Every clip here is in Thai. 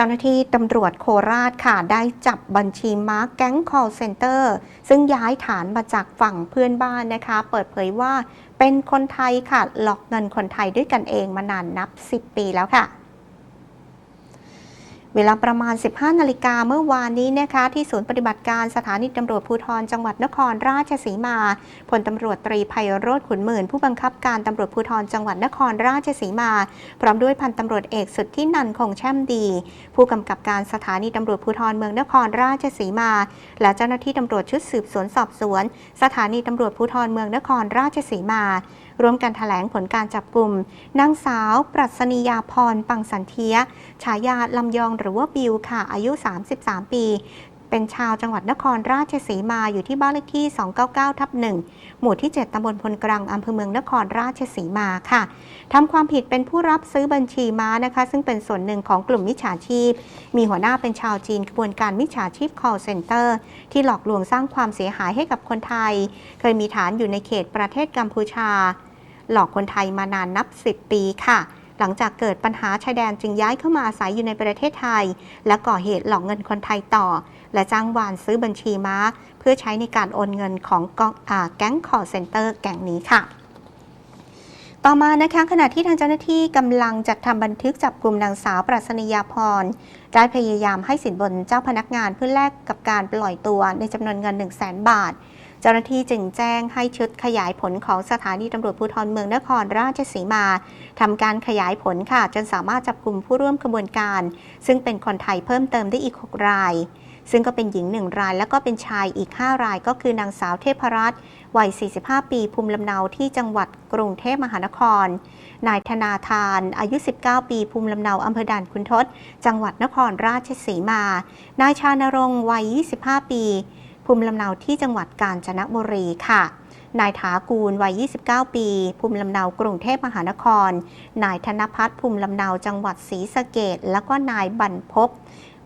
จ้าหน้าที่ตำรวจโคราชค่ะ ได้จับบัญชีม้าแก๊ง call center ซึ่งย้ายฐานมาจากฝั่งเพื่อนบ้านนะคะ เปิดเผยว่าเป็นคนไทยค่ะ หลอกเงินคนไทยด้วยกันเองมานานนับ 10 ปีแล้วค่ะ เวลาประมาณ 15 นาฬิกาเมื่อวานนี้นะคะ ที่ศูนย์ปฏิบัติการสถานีตำรวจภูธรจังหวัดนครราชสีมาพลตำรวจตรีไพโรธขุนหมื่น ผู้บังคับการตำรวจภูธรจังหวัดนครราชสีมา พร้อมด้วยพันตำรวจเอกสุดที่นันคงแช่มดี ผู้กำกับการสถานีตำรวจภูธรเมืองนครราชสีมา และเจ้าหน้าที่ตำรวจชุดสืบสวนสอบสวน สถานีตำรวจภูธรเมืองนครราชสีมาร่วมกันแถลงผลการจับกลุ่มนางสาว ปรัชนียาพรปังสันเทียฉายาลำยองหรือว่าบิวค่ะ อายุ 33 ปี เป็นชาวจังหวัดนครราชสีมาอยู่ที่บ้านเลขที่ 299 ทับ 1 หมู่ที่ 7ตำบลพลกรังอำเภอเมืองนครราชสีมาค่ะทำความผิดเป็นผู้รับซื้อบัญชีม้านะคะ ซึ่งเป็นส่วนหนึ่งของกลุ่มมิจฉาชีพ มีหัวหน้าเป็นชาวจีนขบวนการมิจฉาชีพ call center ที่หลอกลวงสร้างความเสียหายให้กับคนไทย เคยมีฐานอยู่ในเขตประเทศกัมพูชา หลอกคนไทยมานานนับ 10 ปีค่ะ หลังจากเกิดปัญหาชายแดนจึงย้ายเข้ามาอาศัยอยู่ในประเทศไทย และก่อเหตุหลอกเงินคนไทยต่อ และจ้างวานซื้อบัญชีม้า เพื่อใช้ในการโอนเงินของกองอแก๊งคอร์เซนเตอร์แก๊งนี้ค่ะต่อมานะคะขณะที่ทางเจ้าหน้าที่กำลังจัดทำบันทึกจับกลุ่มนางสาวปรัชนียาพร ได้พยายามให้สินบนเจ้าพนักงานเพื่อแลกกับการปล่อยตัวในจำนวนเงิน 1 0 0 0 0แบาท เจ้าหน้าที่จึงแจ้งให้ชุดขยายผลของสถานีตำรวจภูธรเมืองนครราชสีมาทำการขยายผลค่ะ จนสามารถจับกลุ่มผู้ร่วมขบวนการ ซึ่งเป็นคนไทยเพิ่มเติมได้อีก 6 ราย ซึ่งก็เป็นหญิง 1 ราย แล้วก็เป็นชายอีก 5 ราย ก็คือนางสาวเทพรัตน์วัย 45 ปีภูมิลำเนาที่จังหวัดกรุงเทพมหานคร นายธนาธาน อายุ 19 ปีภูมิลำเนาอำเภอด่านคุณทศ จังหวัดนครราชสีมา นายชานรงค์วัย 25 ปี ภูมิลำเนาที่จังหวัดกาญจนบุรีค่ะ นายถากูลวัย 29 ปี ภูมิลำเนากรุงเทพมหานคร นายธนพัฒน์ภูมิลำเนาจังหวัดศรีสะเกดแล้วก็นายบรรพบ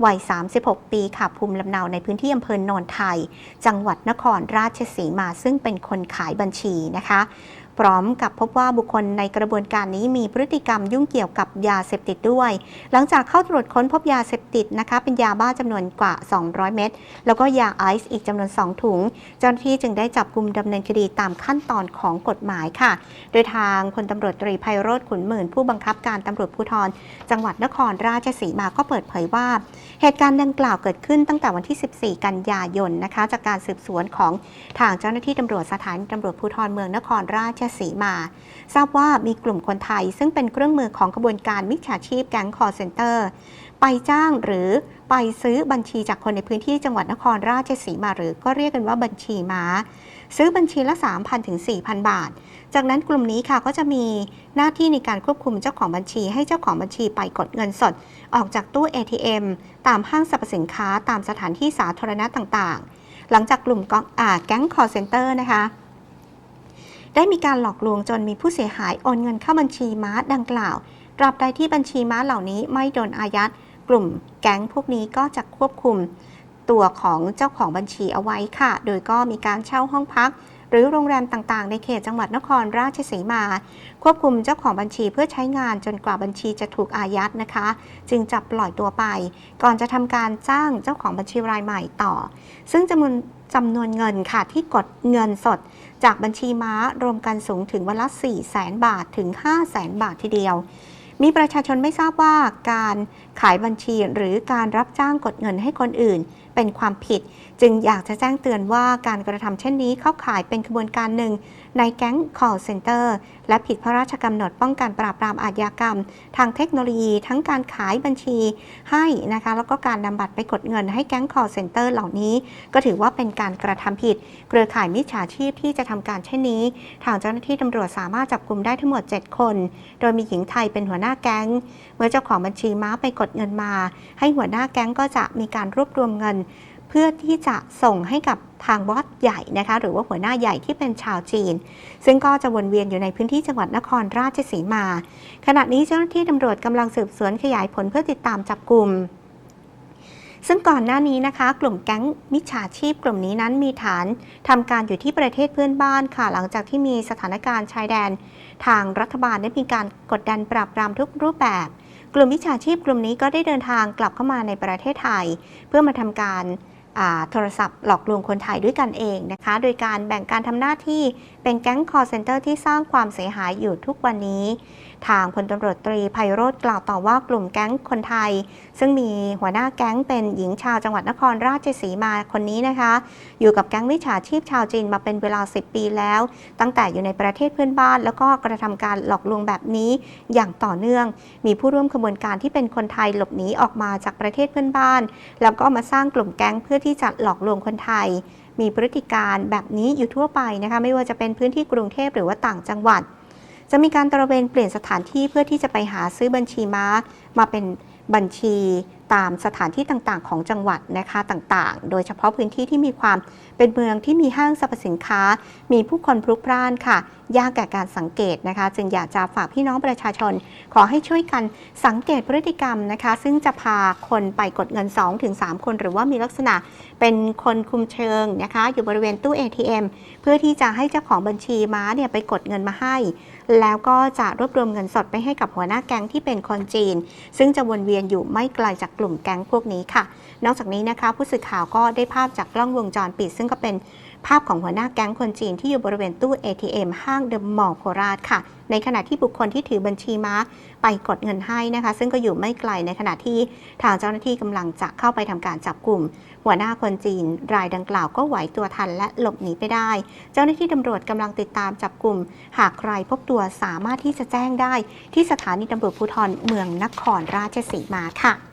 วัย 36 ปีค่ะ ภูมิลำเนาในพื้นที่อำเภอโนนไทย จังหวัดนครราชสีมา ซึ่งเป็นคนขายบัญชีนะคะ พร้อมกับพบว่าบุคคลในกระบวนการนี้มีพฤติกรรมยุ่งเกี่ยวกับยาเสพติดด้วย หลังจากเข้าตรวจค้นพบยาเสพติดนะคะ เป็นยาบ้าจำนวนกว่า 200 เม็ดแล้วก็ยาไอซ์อีกจำนวน 2 ถุง เจ้าหน้าที่จึงได้จับกลุ่มดำเนินคดีตามขั้นตอนของกฎหมายค่ะ โดยทางพลตำรวจตรีไพโรธขุนหมื่น ผู้บังคับการตำรวจภูธรจังหวัดนครราชสีมาก็เปิดเผยว่า เหตุการณ์ดังกล่าวเกิดขึ้นตั้งแต่วันที่ 14 กันยายนนะคะ จากการสืบสวนของทางเจ้าหน้าที่ตำรวจสถานีตำรวจภูธรเมืองนครราชสีมา ทราบว่ามีกลุ่มคนไทยซึ่งเป็นเครื่องมือของกระบวนการมิจฉาชีพแก๊งคอร์เซนเตอร์ไปจ้างหรือไปซื้อบัญชีจากคนในพื้นที่จังหวัดนครราชสีมาหรือก็เรียกกันว่าบัญชีม้า ซื้อบัญชีละ 3,000ถึง4,000 บาท จากนั้นกลุ่มนี้ค่ะก็จะมีหน้าที่ในการควบคุมเจ้าของบัญชี ให้เจ้าของบัญชีไปกดเงินสด ออกจากตู้ ATM ตามห้างสรรพสินค้าตามสถานที่สาธารณะต่างๆ หลังจากกลุ่มกแก๊งคอร์เซนเตอร์นะคะ ได้มีการหลอกลวงจนมีผู้เสียหายโอนเงินเข้าบัญชีม้าดังกล่าวตราบใดที่บัญชีม้าเหล่านี้ไม่โดนอายัด กลุ่มแก๊งพวกนี้ก็จะควบคุม ตัวของเจ้าของบัญชีเอาไว้ค่ะ โดยก็มีการเช่าห้องพัก หรือโรงแรมต่างๆ ในเขตจังหวัดนครราชสีมา ควบคุมเจ้าของบัญชีเพื่อใช้งานจนกว่าบัญชีจะถูกอายัดนะคะ จึงจับปล่อยตัวไป ก่อนจะทำการจ้างเจ้าของบัญชีรายใหม่ต่อ ซึ่งจำนวนจำนวนเงินค่ะที่กดเงินสด จากบัญชีม้ารวมกันสูงถึงวันละ 4 0 0แสนบาทถึง 5 0 0แสนบาททีเดียว มีประชาชนไม่ทราบว่าการขายบัญชีหรือการรับจ้างกดเงินให้คนอื่นเป็นความผิด จึงอยากจะแจ้งเตือนว่าการกระทำเช่นนี้เข้าข่ายเป็นขบวนการหนึ่ง ในแก๊ง call center และผิดพระราชกำหนดป้องกันปราบปรามอาชญากรรม ทางเทคโนโลยีทั้งการขายบัญชีให้นะคะแล้วก็การนำบัตรไปกดเงินให้แก๊ง call center เหล่านี้ ก็ถือว่าเป็นการกระทำผิด เครือข่ายมิจฉาชีพที่จะทำการเช่นนี้ ทางเจ้าหน้าที่ตำรวจสามารถจับกลุ่มได้ทั้งหมด 7 คน โดยมีหญิงไทยเป็นหัวหน้าแก๊ง เมื่อเจ้าของบัญชีม้าไปกดเงินมา ให้หัวหน้าแก๊งก็จะมีการรวบรวมเงิน เพื่อที่จะส่งให้กับทางบอสใหญ่นะคะหรือว่าหัวหน้าใหญ่ที่เป็นชาวจีน ซึ่งก็จะวนเวียนอยู่ในพื้นที่จังหวัดนครราชสีมา ขณะนี้เจ้าหน้าที่ตำรวจกำลังสืบสวนขยายผลเพื่อติดตามจับกลุ่มซึ่งก่อนหน้านี้นะคะ กลุ่มแก๊งมิจฉาชีพกลุ่มนี้นั้นมีฐานทำการอยู่ที่ประเทศเพื่อนบ้านค่ะ หลังจากที่มีสถานการณ์ชายแดน ทางรัฐบาลได้มีการกดดันปราบปรามทุกรูปแบบ กลุ่มวิชาชีพกลุ่มนี้ก็ได้เดินทางกลับเข้ามาในประเทศไทย เพื่อมาทำการ โทรศัพท์หลอกลวงคนไทยด้วยกันเองนะคะ โดยการแบ่งการทำหน้าที่เป็นแก๊งคอร์เซ็นเตอร์ที่สร้างความเสียหายอยู่ทุกวันนี้ ทางพลตำรวจตรีไพโรธกล่าวต่อว่ากลุ่มแก๊งคนไทย ซึ่งมีหัวหน้าแก๊งเป็นหญิงชาวจังหวัดนครราชสีมาคนนี้นะคะ อยู่กับแก๊งวิชาชีพชาวจีนมาเป็นเวลา 10 ปีแล้ว ตั้งแต่อยู่ในประเทศเพื่อนบ้าน แล้วก็กระทำการหลอกลวงแบบนี้อย่างต่อเนื่อง มีผู้ร่วมขบวนการที่เป็นคนไทยหลบหนีออกมาจากประเทศเพื่อนบ้าน แล้วก็มาสร้างกลุ่มแก๊งเพื่อที่จะหลอกลวงคนไทย มีพฤติการแบบนี้อยู่ทั่วไปนะคะไม่ว่าจะเป็นพื้นที่กรุงเทพหรือว่าต่างจังหวัด จะมีการตระเวนเปลี่ยนสถานที่เพื่อที่จะไปหาซื้อบัญชีม้า มาเป็นบัญชีตามสถานที่ต่างๆ ของจังหวัดนะคะต่างๆ โดยเฉพาะพื้นที่ที่มีความเป็นเมืองที่มีห้างสรรพสินค้า มีผู้คนพลุกพล่านค่ะ ยากแก่การสังเกตนะคะ จึงอยากจะฝากพี่น้องประชาชน ขอให้ช่วยกันสังเกตพฤติกรรมนะคะ ซึ่งจะพาคนไปกดเงิน 2-3 คน หรือว่ามีลักษณะเป็นคนคุมเชิงนะคะ อยู่บริเวณตู้ ATM เพื่อที่จะให้เจ้าของบัญชีม้าเนี่ยไปกดเงินมาให้ แล้วก็จะรวบรวมเงินสดไปให้กับหัวหน้าแก๊งที่เป็นคนจีน ซึ่งจะวนเวียนอยู่ไม่ไกลจากกลุ่มแก๊งพวกนี้ค่ะ นอกจากนี้นะคะ ผู้สื่อข่าวก็ได้ภาพจากกล้องวงจรปิด ซึ่งก็เป็น ภาพของหัวหน้าแก๊งคนจีนที่อยู่บริเวณตู้ ATM ห้างเดอะมอลล์โคราชค่ะ ในขณะที่บุคคลที่ถือบัญชีม้าไปกดเงินให้นะคะ ซึ่งก็อยู่ไม่ไกลในขณะที่ทางเจ้าหน้าที่กำลังจะเข้าไปทำการจับกลุ่ม หัวหน้าคนจีน รายดังกล่าวก็ไหวตัวทันและหลบหนีไปได้ เจ้าหน้าที่ตำรวจกำลังติดตามจับกลุ่ม หากใครพบตัวสามารถที่จะแจ้งได้ ที่สถานีตำรวจภูธรเมืองนครราชสีมาค่ะ